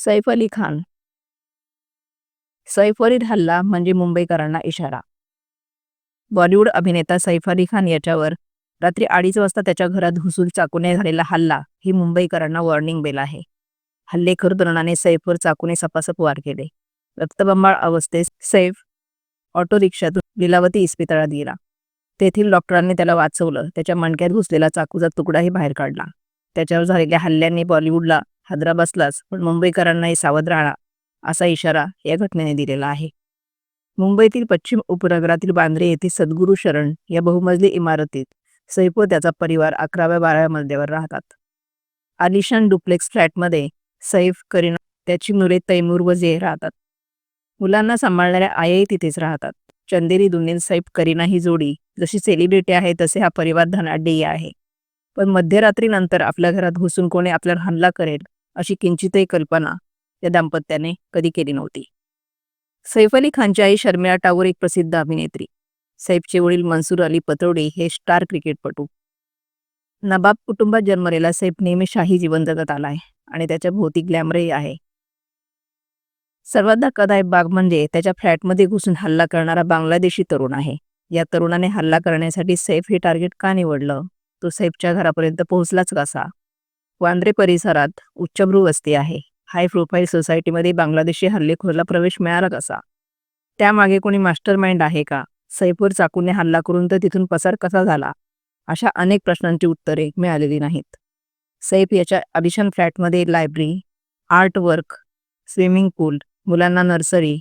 सैफ अली खान. सैफ अली हल्ला म्हणजे मुंबईकरांना इशारा. बॉलिवूड अभिनेता सैफ अली खान याच्यावर रात्री अडीच वाजता त्याच्या घरात घुसून चाकूने झालेला हल्ला ही मुंबईकरांना वॉर्निंग बेल आहे. हल्लेखोर तरुणाने सैफवर चाकूने सपासप वार केले. रक्तबंबाळ अवस्थेत सैफ ऑटो रिक्षातून लिलावती इस्पितळात गेला. तेथील डॉक्टरांनी त्याला वाचवलं. त्याच्या मणक्यात घुसलेला चाकूचा तुकडाही बाहेर काढला. त्याच्यावर झालेल्या हल्ल्यांनी बॉलिवूडला हादरा बसलाच पण मुंबईकरांनाही सावध राहणार असा इशारा या घटनेने दिलेला आहे. मुंबईतील पश्चिम उपनगरातील बांद्रे येथे सद्गुरू शरण या बहुमजली इमारतीत सैफ व त्याचा परिवार अकराव्या बाराव्या मजल्यावर राहतात. आलिशान डुप्लेक्स फ्लॅटमध्ये सैफ करीना त्याची मुले तैमूर व जे राहतात. मुलांना सांभाळणाऱ्या आयाही तिथेच राहतात. चंदेरी दुनिल सैफ करीना ही जोडी जशी सेलिब्रिटी आहे तसे हा परिवार धनाढ्य आहे. पण मध्यरात्रीनंतर आपल्या घरात घुसून कोणी आपल्यावर हल्ला करेल अशी किंचितही कल्पना या दाम्पत्याने कधी केली नव्हती. सैफ अली खानची आई शर्मिळा टागोर एक प्रसिद्ध अभिनेत्री. सैफचे वडील मनसूर अली पतोडे हे स्टार क्रिकेटपटू. नबाब कुटुंबात जन्मलेला सैफ नेहमी शाही जीवन जगत आलाय आणि त्याच्या भौतिक ग्लॅमरही आहे. सर्वात धक्कादायक बाग म्हणजे त्याच्या फ्लॅटमध्ये घुसून हल्ला करणारा बांगलादेशी तरुण आहे. या तरुणाने हल्ला करण्यासाठी सैफ हे टार्गेट का निवडलं? तो सैफच्या घरापर्यंत पोहोचलाच कसा? वांद्रे परिसरात उच्चभ्रू वस्ती आहे. हाय प्रोफाईल सोसायटीमध्ये बांगलादेशी हल्लेखोरला प्रवेश मिळाला कसा? त्यामागे कोणी मास्टर माइंड आहे का? सैफूर चाकूने हल्ला करून तर तिथून पसार कसा झाला? अशा अनेक प्रश्नांची उत्तरे मिळालेली नाहीत. सैफ याच्या अलिशान फ्लॅटमध्ये library art work swimming pool मुलांना नर्सरी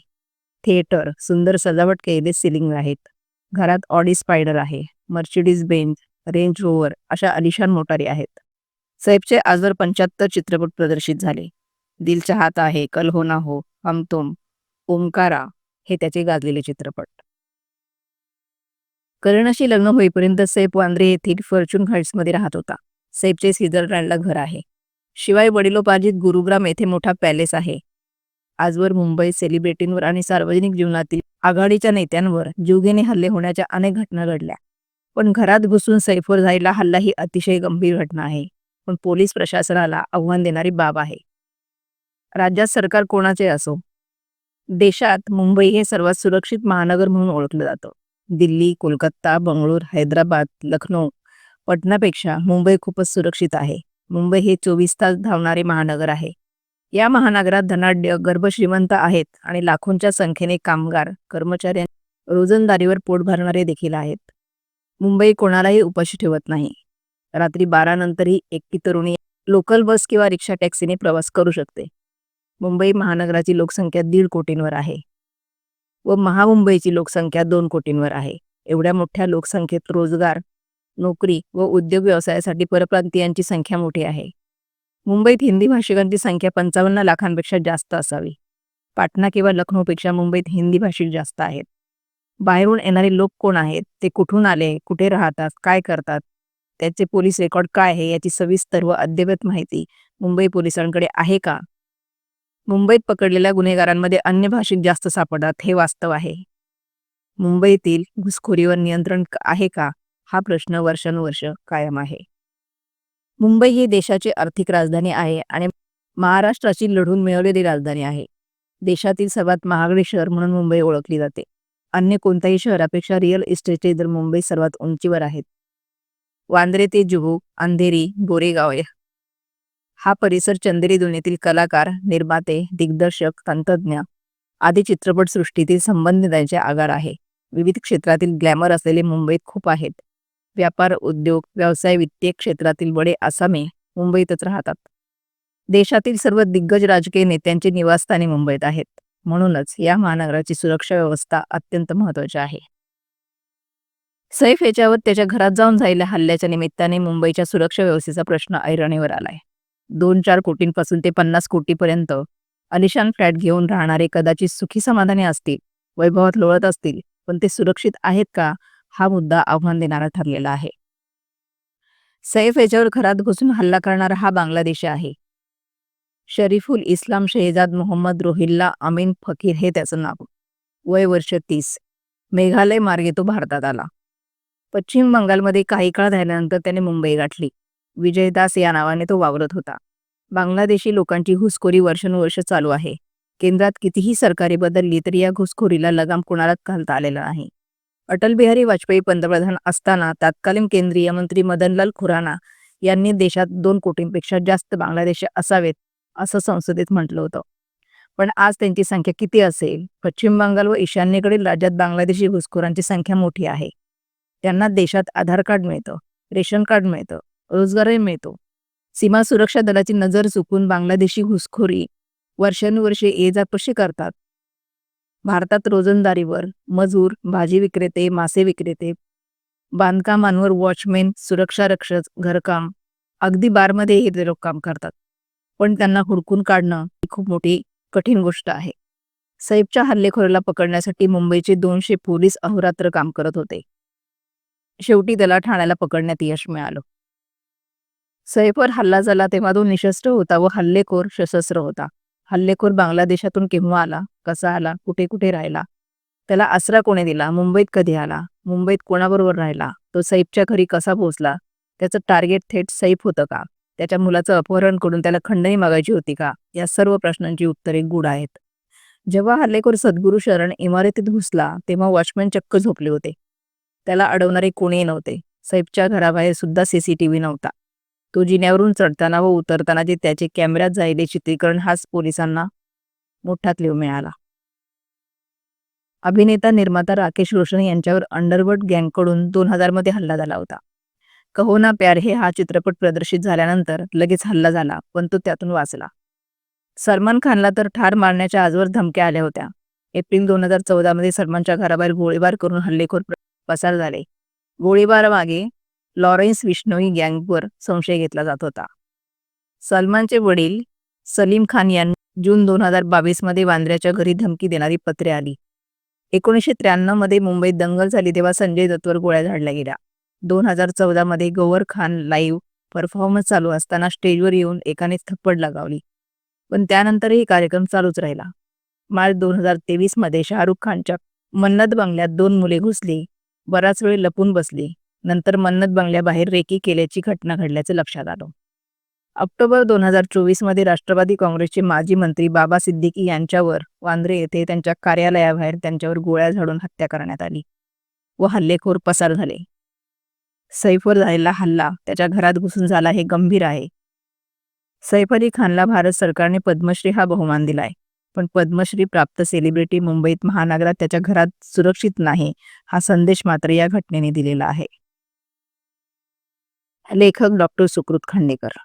थिएटर सुंदर सजावट केलेले सिलिंग आहेत. घरात ऑडी स्पायडर आहे मर्सिडीज बेंच रेंज रोवर अशा अलिशान मोटारी आहेत. सैफचे आजवर पंच्याहत्तर चित्रपट प्रदर्शित झाले. दिल चाहता आहे कल हो ना हो हम तुम ओमकारा हे त्याचे गाजलेले चित्रपट. करणाशी लग्न होईपर्यंत सैफ वांद्रे येथील फॉर्च्यून हाईट्समध्ये राहत होता. सैफचे स्वित्झर्लंडला घर आहे. शिवाय वडिलोपार्जित गुरुग्राम येथे मोठा पॅलेस आहे. आजवर मुंबई सेलिब्रिटींवर आणि सार्वजनिक जीवनातील आघाडीच्या नेत्यांवर जीवघेणे हल्ले होण्याच्या अनेक घटना घडल्या. पण घरात घुसून सैफवर झालेला हल्ला ही अतिशय गंभीर घटना आहे. पण पोलीस प्रशासनाला आव्हान देणारी बाब आहे. राज्यात सरकार कोणाचे असो देशात मुंबई हे सर्वात सुरक्षित महानगर म्हणून ओळखलं जातं. दिल्ली कोलकाता बंगळूर हैदराबाद लखनौ पटनापेक्षा मुंबई खूपच सुरक्षित आहे. मुंबई हे चोवीस तास धावणारे महानगर आहे. या महानगरात धनाढ्य गर्भश्रीमंत आहेत आणि लाखोंच्या संख्येने कामगार कर्मचाऱ्यां रोजंदारीवर पोट भरणारे देखील आहेत. मुंबई कोणालाही उपाशी ठेवत नाही. रात्री बारा नंतरही एकटी तरुणी लोकल बस किंवा रिक्षा टॅक्सीने प्रवास करू शकते. मुंबई महानगराची लोकसंख्या दीड कोटींवर आहे. व महामुंबईची लोकसंख्या दोन कोटींवर आहे. एवढ्या मोठ्या लोकसंख्येत रोजगार नोकरी व उद्योग व्यवसायासाठी परप्रांतीयांची संख्या मोठी आहे. मुंबईत हिंदी भाषिकांची संख्या पंचावन्न लाखांपेक्षा जास्त असावी. पाटणा किंवा लखनौपेक्षा मुंबईत हिंदी भाषिक जास्त आहेत. बाहेरून येणारे लोक कोण आहेत? ते कुठून आले? कुठे राहतात? काय करतात? त्याचे पोलीस रेकॉर्ड काय आहे याची सविस्तर व अद्यवत माहिती मुंबई पोलिसांकडे आहे का? मुंबईत पकडलेल्या गुन्हेगारांमध्ये अन्य भाषिक जास्त सापडतात हे वास्तव आहे. मुंबईतील घुसखोरीवर नियंत्रण आहे का? हा प्रश्न वर्षानुवर्ष कायम आहे. मुंबई ही देशाची आर्थिक राजधानी आहे आणि महाराष्ट्राची लढून मिळवलेली राजधानी आहे. देशातील सर्वात महागडे शहर म्हणून मुंबई ओळखली जाते. अन्य कोणत्याही शहरापेक्षा रिअल इस्टेटचे दर मुंबई सर्वात उंचीवर आहेत. वांद्रे ते जुहू अंधेरी गोरेगाव हा परिसर चंदेरी दुनियेतील कलाकार निर्माते दिग्दर्शक तंत्रज्ञ आदी चित्रपटसृष्टीतील संबंधितांचे आगार आहे. विविध क्षेत्रातील ग्लॅमर असलेले मुंबईत खूप आहेत. व्यापार उद्योग व्यवसाय वित्तीय क्षेत्रातील बडे आसामी मुंबईतच राहतात. देशातील सर्व दिग्गज राजकीय नेत्यांचे निवासस्थाने मुंबईत आहेत. म्हणूनच या महानगराची सुरक्षा व्यवस्था अत्यंत महत्वाची आहे. सैफ याच्यावर त्याच्या घरात जाऊन झालेल्या हल्ल्याच्या निमित्ताने मुंबईच्या सुरक्षा व्यवस्थेचा प्रश्न ऐरणीवर आलाय. दोन चार कोटींपासून ते पन्नास कोटीपर्यंत अलिशान फ्लॅट घेऊन राहणारे कदाचित सुखी समाधानी असतील वैभवात लोळत असतील पण ते सुरक्षित आहेत का हा मुद्दा आव्हान देणारा ठरलेला आहे. सैफ याच्यावर घरात घुसून हल्ला करणारा हा बांगलादेशी आहे. शरीफुल इस्लाम शहजाद मोहम्मद रोहिल्ला अमीन फकीर हे त्याचं नाव. वय वर्ष तीस. मेघालय मार्गे तो भारतात आला. पश्चिम बंगालमध्ये काही काळ राहिल्यानंतर त्याने मुंबई गाठली. विजयदास या नावाने तो वावरत होता. बांगलादेशी लोकांची घुसखोरी वर्षानुवर्ष चालू आहे. केंद्रात कितीही सरकारी बदलली तरी या घुसखोरीला लगाम कुणालाच घालता आलेला नाही. अटल बिहारी वाजपेयी पंतप्रधान असताना तत्कालीन केंद्रीय मंत्री मदनलाल खुराना यांनी देशात दोन कोटींपेक्षा जास्त बांगलादेशी असावेत असं संसदेत म्हटलं होतं. पण आज त्यांची संख्या किती असेल? पश्चिम बंगाल व ईशान्येकडील राज्यात बांगलादेशी घुसखोरांची संख्या मोठी आहे. त्यांना देशात आधार कार्ड मिळतं रेशन कार्ड मिळतं रोजगारही मिळतो. सीमा सुरक्षा दलाची नजर चुकून बांगलादेशी घुसखोरी वर्षानुवर्षे ये जा कशी करतात. भारतात रोजंदारीवर मजूर भाजी विक्रेते मासे विक्रेते बांधकामांवर वॉचमेन सुरक्षा रक्षक घरकाम अगदी बारमध्ये हे ते लोक काम करतात. पण त्यांना हुडकून काढणं ही खूप मोठी कठीण गोष्ट आहे. सैफच्या हल्लेखोराला पकडण्यासाठी मुंबईचे दोनशे पोलीस अहोरात्र काम करत होते. शेवटी त्याला ठाण्याला पकडण्यात यश मिळालं. सैफवर हल्ला झाला तेव्हा तो निशस्त्र होता व हल्लेखोर सशस्त्र होता. हल्लेखोर बांगलादेशातून केव्हा आला? कसा आला? कुठे कुठे राहिला? त्याला आसरा कोणी दिला? मुंबईत कधी आला? मुंबईत कोणाबरोबर राहिला? तो सैफच्या घरी कसा पोहोचला? त्याचं टार्गेट थेट सैफ होतं का? त्याच्या मुलाचं अपहरण करून त्याला खंडणी मागायची होती का? या सर्व प्रश्नांची उत्तरे गूढ आहेत. जेव्हा हल्लेखोर सद्गुरू शरण इमारतीत घुसला तेव्हा वॉचमॅन चक्क झोपले होते. त्याला अडवणारे कोणीही नव्हते. सैफच्या घराबाहेर सुद्धा सीसीटीव्ही नव्हता. तो जिन्यावरून चढताना व उतरतानाचे त्याचे कॅमेऱ्यात झालेले चित्रीकरण हाच पोलिसांना मोठा क्लिव मिळाला. अभिनेता निर्माता राकेश रोशन यांच्यावर अंडरवर्ड गँगकडून दोन हजारमध्ये हल्ला झाला होता. कहो ना प्यार हे हा चित्रपट प्रदर्शित झाल्यानंतर लगेच हल्ला झाला पण तो त्यातून वाचला. सलमान खानला तर ठार मारण्याच्या आजवर धमक्या आल्या होत्या. एप्रिल दोन हजार चौदा मध्ये सलमानच्या घराबाहेर गोळीबार करून हल्लेखोर पसार झाले. गोळीबारामागे लॉरेन्स विष्णोई गँगवर संशय घेतला जात होता. सलमानचे वडील सलीम खान यांना जून दोन हजार बावीसमध्ये वांद्र्याच्या घरी धमकी देणारी पत्रे आली. एकोणीसशे त्र्याण्णवमध्ये मुंबईत दंगल झाली तेव्हा संजय दत्तवर गोळ्या झाडल्या गेल्या. दोन हजार चौदा मध्ये गोवर खान लाईव्ह परफॉर्मन्स चालू असताना स्टेजवर येऊन एकाने थप्पड लगावली. पण त्यानंतरही कार्यक्रम चालूच राहिला. मार्च दोन हजार तेवीसमध्ये शाहरुख खानच्या मन्नत बंगल्यात दोन मुले घुसली. बराच वेळ लपून बसली. नंतर मन्नत बंगल्याबाहेर रेकी केल्याची घटना घडल्याचे लक्षात आलं. ऑक्टोबर दोन हजार चोवीसमध्ये राष्ट्रवादी काँग्रेसचे माजी मंत्री बाबा सिद्दीकी यांच्यावर वांद्रे येथे त्यांच्या कार्यालयाबाहेर त्यांच्यावर गोळ्या झाडून हत्या करण्यात आली व हल्लेखोर पसार झाले. सैफवर झालेला हल्ला त्याच्या घरात घुसून झाला हे गंभीर आहे. सैफ अली खानला भारत सरकारने पद्मश्री हा बहुमान दिलाय. पण पद्मश्री प्राप्त सेलिब्रिटी मुंबईत महानगरात त्याच्या घरात सुरक्षित नाही हा संदेश मात्र या घटनेने दिलेला आहे. लेखक डॉक्टर सुकृत खांडेकर.